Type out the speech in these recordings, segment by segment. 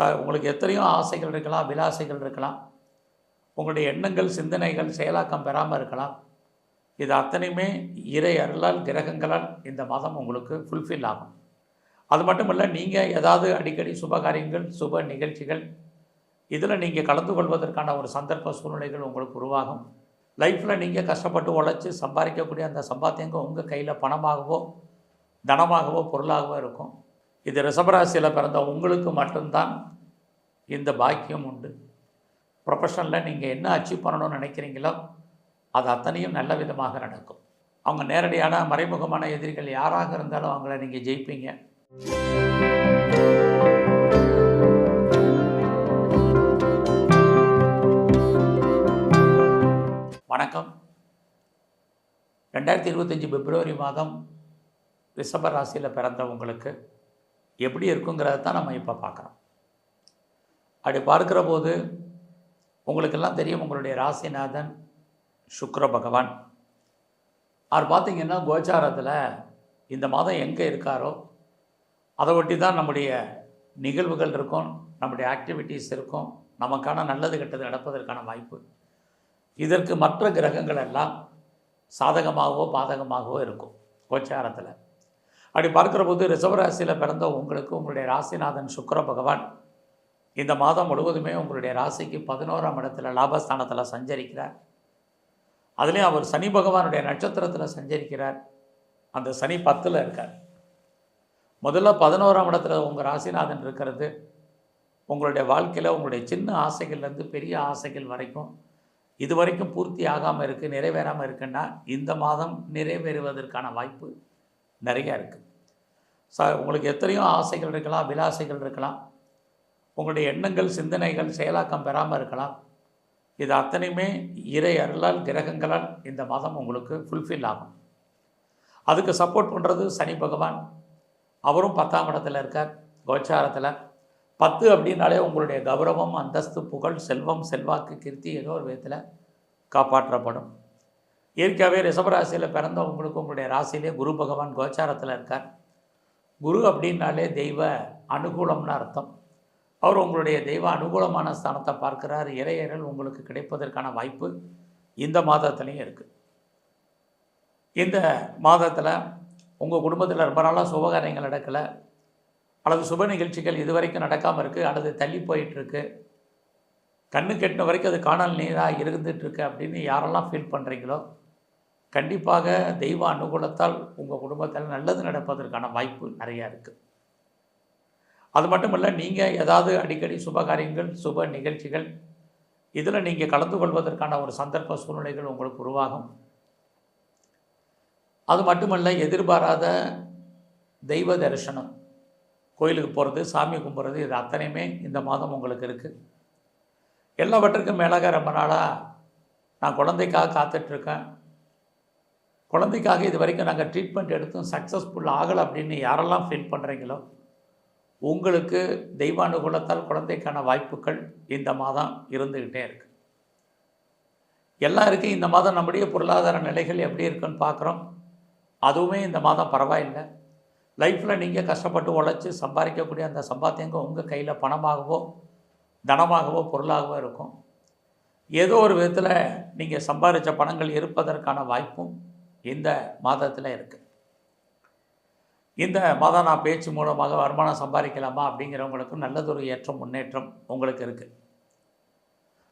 ச உங்களுக்கு எத்தனையோ ஆசைகள் இருக்கலாம் விலாசைகள் இருக்கலாம். உங்களுடைய எண்ணங்கள் சிந்தனைகள் செயலாக்கம் பெறாமல் இருக்கலாம். இது அத்தனையுமே இறை அருளால் கிரகங்களால் இந்த மாதம் உங்களுக்கு ஃபுல்ஃபில் ஆகும். அது மட்டும் இல்லை நீங்கள் ஏதாவது அடிக்கடி சுப காரியங்கள் சுப நிகழ்ச்சிகள் இதில் நீங்கள் கலந்து கொள்வதற்கான ஒரு சந்தர்ப்ப சூழ்நிலைகள் உங்களுக்கு உருவாகும். லைஃப்பில் நீங்கள் கஷ்டப்பட்டு உழைச்சி சம்பாதிக்கக்கூடிய அந்த சம்பாத்தியங்கள் உங்கள் கையில் பணமாகவோ தனமாகவோ பொருளாகவோ இருக்கும். இது ரிஷபராசியில் பிறந்த உங்களுக்கு மட்டும்தான் இந்த பாக்கியம் உண்டு. ப்ரொஃபஷனில் நீங்கள் என்ன அச்சீவ் பண்ணணும்னு நினைக்கிறீங்களோ அது அத்தனையும் நல்ல விதமாக நடக்கும். அவங்க நேரடியான மறைமுகமான எதிரிகள் யாராக இருந்தாலும் அவங்கள நீங்கள் ஜெயிப்பீங்க. வணக்கம். ரெண்டாயிரத்தி இருபத்தஞ்சி பிப்ரவரி மாதம் ரிஷப ராசியில் பிறந்தவங்களுக்கு எப்படி இருக்குங்கிறத தான் நம்ம இப்போ பார்க்குறோம். அப்படி பார்க்குற போது உங்களுக்கெல்லாம் தெரியும் உங்களுடைய ராசிநாதன் சுக்கிர பகவான். அவர் பார்த்தீங்கன்னா கோச்சாரத்தில் இந்த மாதம் எங்கே இருக்காரோ அதை ஒட்டி தான் நம்முடைய நிகழ்வுகள் இருக்கும் நம்முடைய ஆக்டிவிட்டீஸ் இருக்கும் நமக்கான நல்லது கெட்டது நடப்பதற்கான வாய்ப்பு. இதற்கு மற்ற கிரகங்கள் எல்லாம் சாதகமாகவோ பாதகமாகவோ இருக்கும் கோச்சாரத்தில். அப்படி பார்க்குற போது ரிஷபராசியில் பிறந்த உங்களுக்கு உங்களுடைய ராசிநாதன் சுக்கிர பகவான். இந்த மாதம் முழுவதுமே உங்களுடைய ராசிக்கு பதினோராம் இடத்துல லாபஸ்தானத்தில் சஞ்சரிக்கிறார். அதுலேயும் அவர் சனி பகவானுடைய நட்சத்திரத்தில் சஞ்சரிக்கிறார். அந்த சனி பத்தில் இருக்கார். முதல்ல பதினோராம் இடத்துல உங்கள் ராசிநாதன் இருக்கிறது. உங்களுடைய வாழ்க்கையில் உங்களுடைய சின்ன ஆசைகள்லேருந்து பெரிய ஆசைகள் வரைக்கும் இது வரைக்கும் பூர்த்தி ஆகாமல் இருக்குது நிறைவேறாமல் இருக்குன்னா இந்த மாதம் நிறைவேறுவதற்கான வாய்ப்பு நிறையா இருக்குது சார் உங்களுக்கு எத்தனையோ ஆசைகள் இருக்கலாம் விலாசைகள் இருக்கலாம். உங்களுடைய எண்ணங்கள் சிந்தனைகள் செயலாக்கம் பெறாமல் இருக்கலாம். இது அத்தனையுமே இறை அருளால் கிரகங்களால் இந்த மாதம் உங்களுக்கு ஃபுல்ஃபில் ஆகும். அதுக்கு சப்போர்ட் பண்ணுறது சனி பகவான். அவரும் பத்தாம் இடத்துல இருக்கார் கோச்சாரத்தில். பத்து அப்படின்னாலே உங்களுடைய கௌரவம் அந்தஸ்து புகழ் செல்வம் செல்வாக்கு கீர்த்தி ஏதோ ஒரு விதத்தில் காப்பாற்றப்படும். இயற்கையாகவே ரிஷபராசியில் பிறந்த உங்களுக்கு உங்களுடைய ராசியிலே குரு பகவான் கோச்சாரத்தில் இருக்கார். குரு அப்படின்னாலே தெய்வ அனுகூலம்னு அர்த்தம். அவர் உங்களுடைய தெய்வ அனுகூலமான ஸ்தானத்தை பார்க்கிறார். இறையர்கள் உங்களுக்கு கிடைப்பதற்கான வாய்ப்பு இந்த மாதத்துலேயும் இருக்குது இந்த மாதத்தில் உங்கள் குடும்பத்தில் ரொம்ப நாளாக சுபகாரியங்கள் நடக்கலை. அல்லது சுப நிகழ்ச்சிகள் இது வரைக்கும் நடக்காமல் இருக்குது அல்லது தள்ளி போயிட்டுருக்கு. கண்ணு கெட்டின வரைக்கும் அது காணல் நீராக இருந்துகிட்ருக்கு அப்படின்னு யாரெல்லாம் ஃபீல் பண்ணுறீங்களோ கண்டிப்பாக தெய்வ அனுகூலத்தால் உங்கள் குடும்பத்தில் நல்லது நடப்பதற்கான வாய்ப்பு நிறையா இருக்குது அது மட்டும் இல்லை நீங்கள் ஏதாவது அடிக்கடி சுப காரியங்கள் சுப நிகழ்ச்சிகள் இதில் நீங்கள் கலந்து கொள்வதற்கான ஒரு சந்தர்ப்ப சூழ்நிலைகள் உங்களுக்கு உருவாகும். அது மட்டுமல்ல எதிர்பாராத தெய்வ தரிசனம். கோயிலுக்கு போகிறது சாமி கும்பிட்றது இது அத்தனையுமே இந்த மாதம் உங்களுக்கு இருக்குது எல்லாவற்றுக்கும் மேலாக ரொம்ப நாளாக நான் குழந்தைக்காக காத்துட்ருக்கேன் குழந்தைக்காக இது வரைக்கும் நாங்கள் ட்ரீட்மெண்ட் எடுத்தும் சக்ஸஸ்ஃபுல் ஆகலை அப்படின்னு யாரெல்லாம் ஃபீல் பண்ணுறீங்களோ உங்களுக்கு தெய்வானுகூலத்தால் குழந்தைக்கான வாய்ப்புகள் இந்த மாதம் இருந்துக்கிட்டே இருக்குது எல்லாருக்கும் இந்த மாதம் நம்முடைய பொருளாதார நிலைகள் எப்படி இருக்குன்னு பார்க்குறோம் அதுவுமே இந்த மாதம் பரவாயில்லை. லைஃப்பில் நீங்கள் கஷ்டப்பட்டு உழைச்சி சம்பாதிக்கக்கூடிய அந்த சம்பாத்தியங்க உங்கள் கையில் பணமாகவோ தனமாகவோ பொருளாகவோ இருக்கும். ஏதோ ஒரு விதத்தில் நீங்கள் சம்பாதிச்ச பணங்கள் இருப்பதற்கான வாய்ப்பும் இந்த மாதத்தில் இருக்குது இந்த மாதம் நான் பேச்சு மூலமாக வருமானம் சம்பாதிக்கலாமா அப்படிங்கிறவங்களுக்கும் நல்லதொரு ஏற்றம் முன்னேற்றம் உங்களுக்கு இருக்குது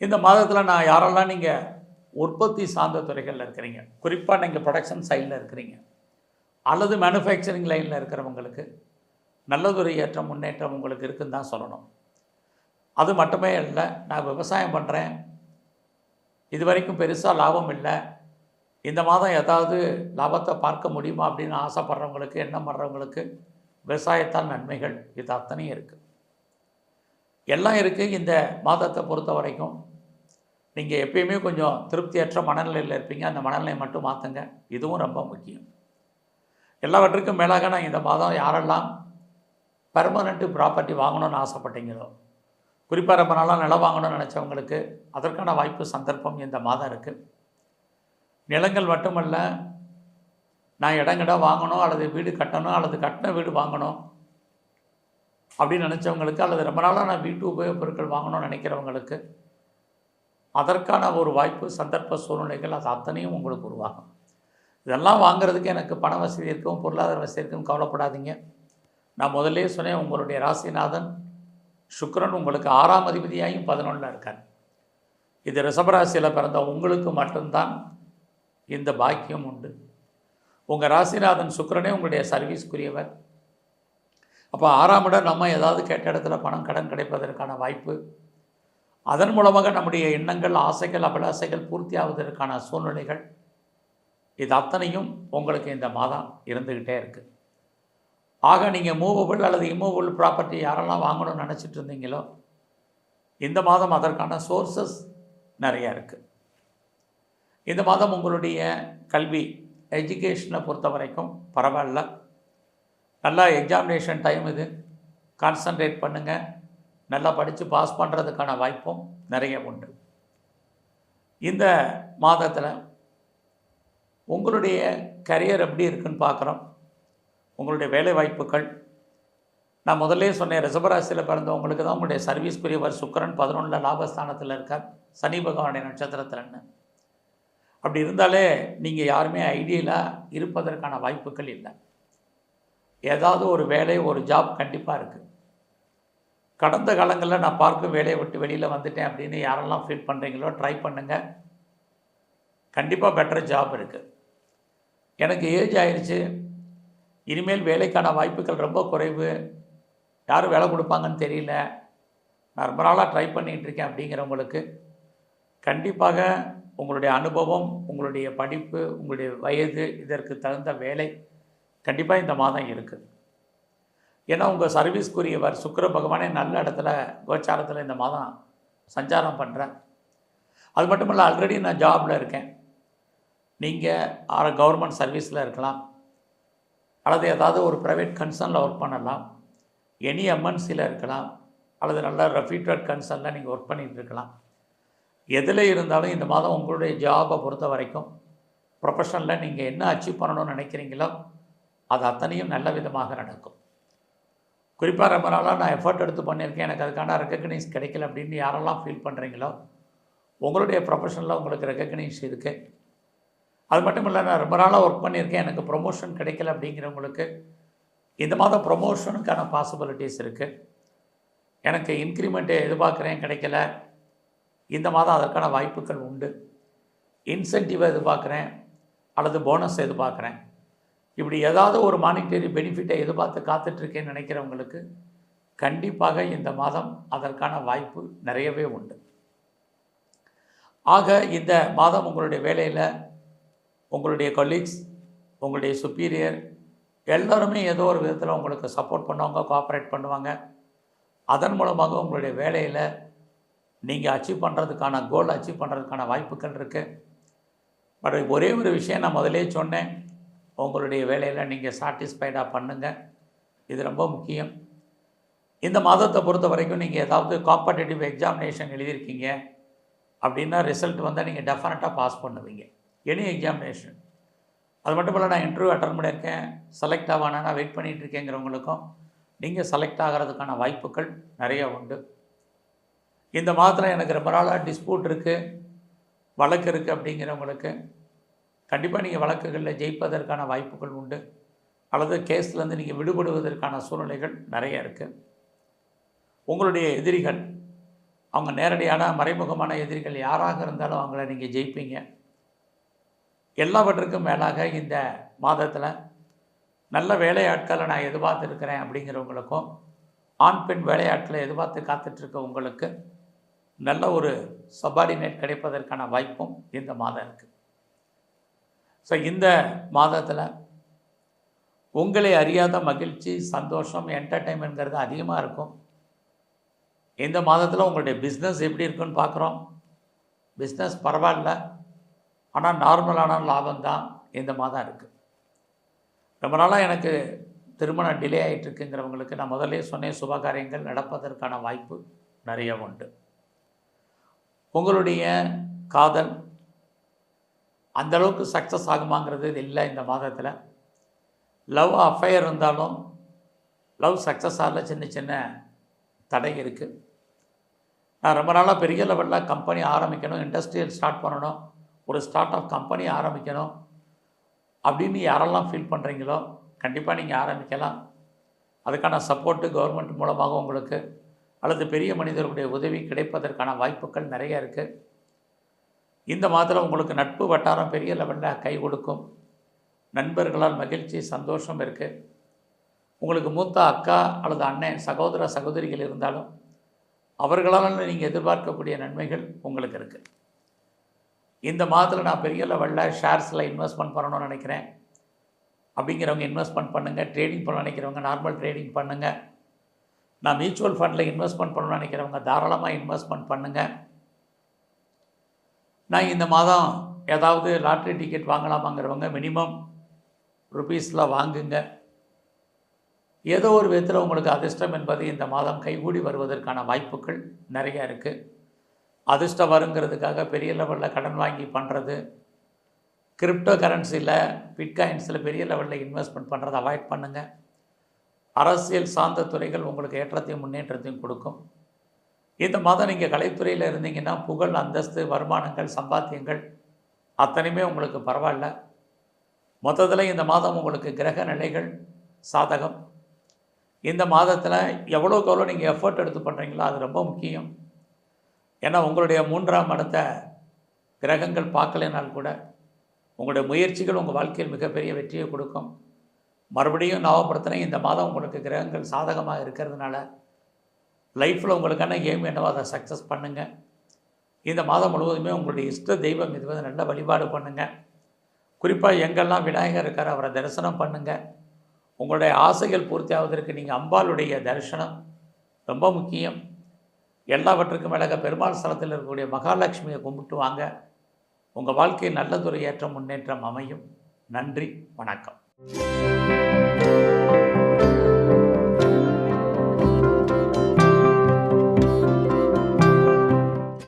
இந்த மாதத்தில் நான் யாரெல்லாம் நீங்கள் உற்பத்தி சார்ந்த துறைகளில் இருக்கிறீங்க குறிப்பாக நீங்கள் ப்ரொடக்ஷன் சைடில் இருக்கிறீங்க அல்லது மேனுஃபேக்சரிங் லைனில் இருக்கிறவங்களுக்கு நல்லதொரு ஏற்றம் முன்னேற்றம் உங்களுக்கு இருக்குன்னு தான் சொல்லணும். அது மட்டுமே இல்லை நான் விவசாயம் பண்ணுறேன் இது வரைக்கும் பெருசாக லாபம் இல்லை. இந்த மாதம் ஏதாவது லாபத்தை பார்க்க முடியுமா அப்படின்னு ஆசைப்படுறவங்களுக்கு எண்ணம் பண்ணுறவங்களுக்கு விவசாயத்தால் நன்மைகள். இது அத்தனையும் இருக்குது எல்லாம் இருக்குது இந்த மாதத்தை பொறுத்த வரைக்கும் நீங்கள் எப்பயுமே கொஞ்சம் திருப்தியற்ற மனநிலையில் இருப்பீங்க. அந்த மனநிலையை மட்டும் மாற்றுங்க இதுவும் ரொம்ப முக்கியம். எல்லாவற்றுக்கும் மேலாக நான் இந்த மாதம் யாரெல்லாம் பெர்மனண்ட்டு ப்ராப்பர்ட்டி வாங்கணும்னு ஆசைப்பட்டீங்களோ குறிப்பாக ரொம்ப நாளாக நிலம் வாங்கணும்னு நினச்சவங்களுக்கு அதற்கான வாய்ப்பு சந்தர்ப்பம் இந்த மாதம் இருக்குது நிலங்கள் மட்டுமல்ல நான் இடங்கிட வாங்கணும் அல்லது வீடு கட்டணும் அல்லது கட்டின வீடு வாங்கணும் அப்படின்னு நினச்சவங்களுக்கு அல்லது ரொம்ப நாளாக நான் வீட்டு உபயோகப் பொருட்கள் வாங்கணும்னு நினைக்கிறவங்களுக்கு அதற்கான ஒரு வாய்ப்பு சந்தர்ப்ப சூழ்நிலைகள் அது அத்தனையும் உங்களுக்கு உருவாகும். இதெல்லாம் வாங்குறதுக்கு எனக்கு பண வசதி இருக்கும் பொருளாதார வசதி இருக்கும் கவலைப்படாதீங்க. நான் முதல்லே சொன்னேன் உங்களுடைய ராசிநாதன் சுக்கரன் உங்களுக்கு ஆறாம் அதிபதியாயும் பதினொன்றில் இருக்கார். இது ரிஷபராசியில் பிறந்த உங்களுக்கு மட்டும்தான் இந்த பாக்கியம் உண்டு. உங்கள் ராசிநாதன் சுக்கரனே உங்களுடைய சர்வீஸ்க்குரியவர். அப்போ ஆறாம் இடம் நம்ம ஏதாவது கேட்ட இடத்துல பணம் கடன் கிடைப்பதற்கான வாய்ப்பு. அதன் மூலமாக நம்முடைய எண்ணங்கள் ஆசைகள் அபிலாசைகள் பூர்த்தி ஆவதற்கான சூழ்நிலைகள். இது அத்தனையும் உங்களுக்கு இந்த மாதம் இருந்துக்கிட்டே இருக்குது ஆக நீங்கள் மூவபிள் அல்லது இம்மூவபிள் ப்ராப்பர்ட்டி யாரெல்லாம் வாங்கணும்னு நினச்சிட்டு இருந்தீங்களோ இந்த மாதம் அதற்கான சோர்சஸ் நிறையா இருக்குது இந்த மாதம் உங்களுடைய கல்வி எஜுகேஷனை பொறுத்த வரைக்கும் பரவாயில்ல. நல்லா எக்ஸாமினேஷன் டைம் இது. கான்சன்ட்ரேட் பண்ணுங்கள் நல்லா படித்து பாஸ் பண்ணுறதுக்கான வாய்ப்பும் நிறைய உண்டு. இந்த மாதத்தில் உங்களுடைய கரியர் எப்படி இருக்குன்னு பார்க்குறோம். உங்களுடைய வேலை வாய்ப்புகள் நான் முதல்லே சொன்னேன் ரிசபராசியில் பிறந்தவங்களுக்கு தான் உங்களுடைய சர்வீஸ்க்குரியவர் சுக்கரன் பதினொன்றில் லாபஸ்தானத்தில் இருக்கார். சனி பகவானுடைய நட்சத்திரத்தில்னு அப்படி இருந்தாலே நீங்கள் யாருமே ஐடியலாக இருப்பதற்கான வாய்ப்புகள் இல்லை. ஏதாவது ஒரு வேலை ஒரு ஜாப் கண்டிப்பாக இருக்குது கடந்த காலங்களில் நான் பார்க்கும் வேலையை விட்டு வெளியில் வந்துட்டேன் அப்படின்னு யாரெல்லாம் ஃபீல் பண்ணுறீங்களோ ட்ரை பண்ணுங்கள் கண்டிப்பாக பெட்டர் ஜாப் இருக்குது எனக்கு ஏஜ் ஆயிடுச்சு இனிமேல் வேலைக்கான வாய்ப்புகள் ரொம்ப குறைவு. யார் வேலை கொடுப்பாங்கன்னு தெரியல. நான் ரொம்ப நாளாக ட்ரை பண்ணிகிட்டு இருக்கேன் அப்படிங்கிறவங்களுக்கு கண்டிப்பாக உங்களுடைய அனுபவம் உங்களுடைய படிப்பு உங்களுடைய வயது இதற்கு தகுந்த வேலை கண்டிப்பாக இந்த மாதம் இருக்குது. ஏன்னா உங்கள் சர்வீஸ்க்குரியவர் சுக்கிர பகவானே நல்ல இடத்துல கோச்சாரத்தில் இந்த மாதம் சஞ்சாரம் பண்ணுறேன் அது மட்டும் இல்லை ஆல்ரெடி நான் ஜாபில் இருக்கேன். நீங்கள் ஆர கவர்மெண்ட் சர்வீஸில் இருக்கலாம். அல்லது ஏதாவது ஒரு ப்ரைவேட் கன்சர்னில் ஒர்க் பண்ணலாம். எனி எம்என்சியில் இருக்கலாம். அல்லது நல்ல ரெஃப்யூட்டட் கன்சர்னில் நீங்கள் ஒர்க் பண்ணிகிட்டு இருக்கலாம். எதில் இருந்தாலும் இந்த மாதம் உங்களுடைய ஜாபை பொறுத்த வரைக்கும் ப்ரொஃபஷனில் நீங்கள் என்ன அச்சீவ் பண்ணணும்னு நினைக்கிறீங்களோ அது அத்தனையும் நல்ல விதமாக நடக்கும். குறிப்பாக ரொம்ப நாளாக நான் எஃபர்ட் எடுத்து பண்ணியிருக்கேன். எனக்கு அதுக்கான ரெக்கக்னைஸ் கிடைக்கல அப்படின்னு யாரெல்லாம் ஃபீல் பண்ணுறீங்களோ உங்களுடைய ப்ரொஃபஷனில் உங்களுக்கு ரெக்கக்னைஸ் இருக்குது அது மட்டும் இல்லை நான் ரொம்ப நாளாக ஒர்க் பண்ணியிருக்கேன். எனக்கு ப்ரொமோஷன் கிடைக்கல அப்படிங்கிறவங்களுக்கு இந்த மாதம் ப்ரொமோஷனுக்கான பாசிபிலிட்டிஸ் இருக்குது எனக்கு இன்க்ரிமெண்ட்டு எதிர்பார்க்குறேன் கிடைக்கல. இந்த மாதம் அதற்கான வாய்ப்புகள் உண்டு. இன்சென்டிவ் எதிர்பார்க்குறேன் அல்லது போனஸ் எதிர்பார்க்குறேன். இப்படி ஏதாவது ஒரு மானிட்டரி பெனிஃபிட்டை எதிர்பார்த்து காத்துட்ருக்கேன்னு நினைக்கிறவங்களுக்கு கண்டிப்பாக இந்த மாதம் அதற்கான வாய்ப்பு நிறையவே உண்டு. ஆக இந்த மாதம் உங்களுடைய வேலையில் உங்களுடைய கொலீக்ஸ் உங்களுடைய சுப்பீரியர் எல்லோருமே ஏதோ ஒரு விதத்தில் உங்களுக்கு சப்போர்ட் பண்ணுவாங்க கோஆப்ரேட் பண்ணுவாங்க. அதன் மூலமாக உங்களுடைய வேலையில் நீங்கள் அச்சீவ் பண்ணுறதுக்கான கோல் அச்சீவ் பண்ணுறதுக்கான வாய்ப்புகள் இருக்குது பட் ஒரே ஒரு விஷயம் நான் முதலே சொன்னேன். உங்களுடைய வேலையில் நீங்கள் சாட்டிஸ்ஃபைடாக பண்ணுங்கள் இது ரொம்ப முக்கியம். இந்த மாதத்தை பொறுத்த வரைக்கும் நீங்கள் ஏதாவது காம்படேட்டிவ் எக்ஸாமினேஷன் எழுதியிருக்கீங்க அப்படின்னா ரிசல்ட் வந்தால் நீங்கள் டெஃபினட்டாக பாஸ் பண்ணுவீங்க. எனி எக்ஸாமினேஷன் அது மட்டும் இல்லை நான் இன்டர்வியூ அட்டன் பண்ணியிருக்கேன். செலக்ட் ஆவானா நான் வெயிட் பண்ணிகிட்டு இருக்கேங்கிறவங்களுக்கும் நீங்கள் செலக்ட் ஆகிறதுக்கான வாய்ப்புகள் நிறைய உண்டு. இந்த மாதத்தில் எனக்கு ரொம்ப நாளாக டிஸ்பியூட் இருக்குது வழக்கு இருக்குது அப்படிங்கிறவங்களுக்கு கண்டிப்பாக நீங்கள் வழக்குகளில் ஜெயிப்பதற்கான வாய்ப்புகள் உண்டு. அல்லது கேஸ்லேருந்து நீங்கள் விடுபடுவதற்கான சூழ்நிலைகள் நிறைய இருக்குது உங்களுடைய எதிரிகள் அவங்க நேரடியான மறைமுகமான எதிரிகள் யாராக இருந்தாலும் அவங்கள நீங்கள் ஜெயிப்பீங்க. எல்லாவற்றுக்கும் மேலாக இந்த மாதத்தில் நல்ல வேலையாட்களை நான் எதிர்பார்த்துருக்கிறேன் அப்படிங்கிறவங்களுக்கும் ஆண் பெண் வேலையாட்களை எதிர்பார்த்து காத்துட்ருக்க உங்களுக்கு நல்ல ஒரு சபார்டினேட் கிடைப்பதற்கான வாய்ப்பும் இந்த மாதம் இருக்குது ஸோ இந்த மாதத்தில் உங்களை அறியாத மகிழ்ச்சி சந்தோஷம் என்டர்டைன்மெண்ட்ங்கிறது அதிகமாக இருக்கும். இந்த மாதத்தில் உங்களுடைய பிஸ்னஸ் எப்படி இருக்குன்னு பார்க்குறோம் பிஸ்னஸ் பரவாயில்ல. ஆனால் நார்மலான லாபம் தான் இந்த மாதம் இருக்குது ரொம்ப நாளாக எனக்கு திருமணம் டிலே ஆகிட்டுருக்குங்கிறவங்களுக்கு நான் முதல்ல சொன்னேன் சுபகாரியங்கள் நடப்பதற்கான வாய்ப்பு நிறைய உண்டு. உங்களுடைய காதல் அந்த அளவுக்கு சக்ஸஸ் ஆகுமாங்கிறது இல்லை இந்த மாதத்தில். லவ் அஃபையர் இருந்தாலும் லவ் சக்ஸஸ் ஆகல சின்ன சின்ன தடை இருக்குது நான் ரொம்ப நாளாக பெரிய லெவலில் கம்பெனி ஆரம்பிக்கணும் இண்டஸ்ட்ரியல் ஸ்டார்ட் பண்ணணும் ஒரு ஸ்டார்ட் அப் கம்பெனி ஆரம்பிக்கணும் அப்படின்னு யாரெல்லாம் ஃபீல் பண்ணுறீங்களோ கண்டிப்பாக நீங்கள் ஆரம்பிக்கலாம். அதுக்கான சப்போர்ட்டு கவர்மெண்ட் மூலமாக உங்களுக்கு அல்லது பெரிய மனிதர்களுடைய உதவி கிடைப்பதற்கான வாய்ப்புகள் நிறைய இருக்குது இந்த மாதத்தில் உங்களுக்கு நட்பு வட்டாரம் பெரிய லெவலில் கை கொடுக்கும். நண்பர்களால் மகிழ்ச்சி சந்தோஷம் இருக்குது உங்களுக்கு மூத்த அக்கா அல்லது அண்ணன் சகோதர சகோதரிகள் இருந்தாலும் அவர்களால் நீங்கள் எதிர்பார்க்கக்கூடிய நன்மைகள் உங்களுக்கு இருக்குது இந்த மாதத்தில் நான் பெரிய லெவலில் ஷேர்ஸில் இன்வெஸ்ட்மெண்ட் பண்ணணும்னு நினைக்கிறேன். அப்படிங்கிறவங்க இன்வெஸ்ட்மெண்ட் பண்ணுங்கள் ட்ரேடிங் பண்ண நினைக்கிறவங்க நார்மல் ட்ரேடிங் பண்ணுங்கள் நான் மியூச்சுவல் ஃபண்டில் இன்வெஸ்ட்மெண்ட் பண்ணணும்னு நினைக்கிறவங்க தாராளமாக இன்வெஸ்ட்மெண்ட் பண்ணுங்கள் நான் இந்த மாதம் ஏதாவது லாட்ரி டிக்கெட் வாங்கலாமாங்கிறவங்க மினிமம் ருபீஸில் வாங்குங்க. ஏதோ ஒரு விதத்தில் உங்களுக்கு அதிர்ஷ்டம் என்பது இந்த மாதம் கைகூடி வருவதற்கான வாய்ப்புகள் நிறைய இருக்குது அதிர்ஷ்டம் வருங்கிறதுக்காக பெரிய லெவலில் கடன் வாங்கி பண்ணுறது கிரிப்டோ கரன்சியில் பிட்காயின்ஸில் பெரிய லெவலில் இன்வெஸ்ட்மெண்ட் பண்ணுறதை அவாய்ட் பண்ணுங்கள் அரசியல் சார்ந்த துறைகள் உங்களுக்கு ஏற்றத்தையும் முன்னேற்றத்தையும் கொடுக்கும். இந்த மாதம் நீங்கள் கலைத்துறையில் இருந்தீங்கன்னா புகழ் அந்தஸ்து வருமானங்கள் சம்பாத்தியங்கள் அத்தனையுமே உங்களுக்கு பரவாயில்ல. மொத்தத்தில் இந்த மாதம் உங்களுக்கு கிரக நிலைகள் சாதகம். இந்த மாதத்தில் எவ்வளோக்கு எவ்வளோ நீங்கள் எஃபர்ட் எடுத்து பண்ணுறீங்களோ அது ரொம்ப முக்கியம். ஏன்னா உங்களுடைய மூன்றாம் இடத்த கிரகங்கள் பார்க்கலைனால் கூட உங்களுடைய முயற்சிகள் உங்கள் வாழ்க்கையில் மிகப்பெரிய வெற்றியை கொடுக்கும். மறுபடியும் ஞாபகப்படுத்தினேன் இந்த மாதம் உங்களுக்கு கிரகங்கள் சாதகமாக இருக்கிறதுனால லைஃப்பில் உங்களுக்கான எய்ம் என்னவோ அதை சக்ஸஸ் பண்ணுங்கள் இந்த மாதம் முழுவதுமே உங்களுடைய இஷ்ட தெய்வம் இது நல்ல வழிபாடு பண்ணுங்கள் குறிப்பாக எங்கெல்லாம் விநாயகர் இருக்கார் அவரை தரிசனம் பண்ணுங்கள் உங்களுடைய ஆசைகள் பூர்த்தி ஆவதற்கு நீங்கள் அம்பாளுடைய தரிசனம் ரொம்ப முக்கியம். எல்லாவற்றுக்கும் மேலாக பெருமாள் ஸ்தலத்தில் இருக்கக்கூடிய மகாலட்சுமியை கும்பிட்டு வாங்க. உங்கள் வாழ்க்கையில் நல்லதொரு ஏற்றம் முன்னேற்றம் அமையும். நன்றி வணக்கம். Música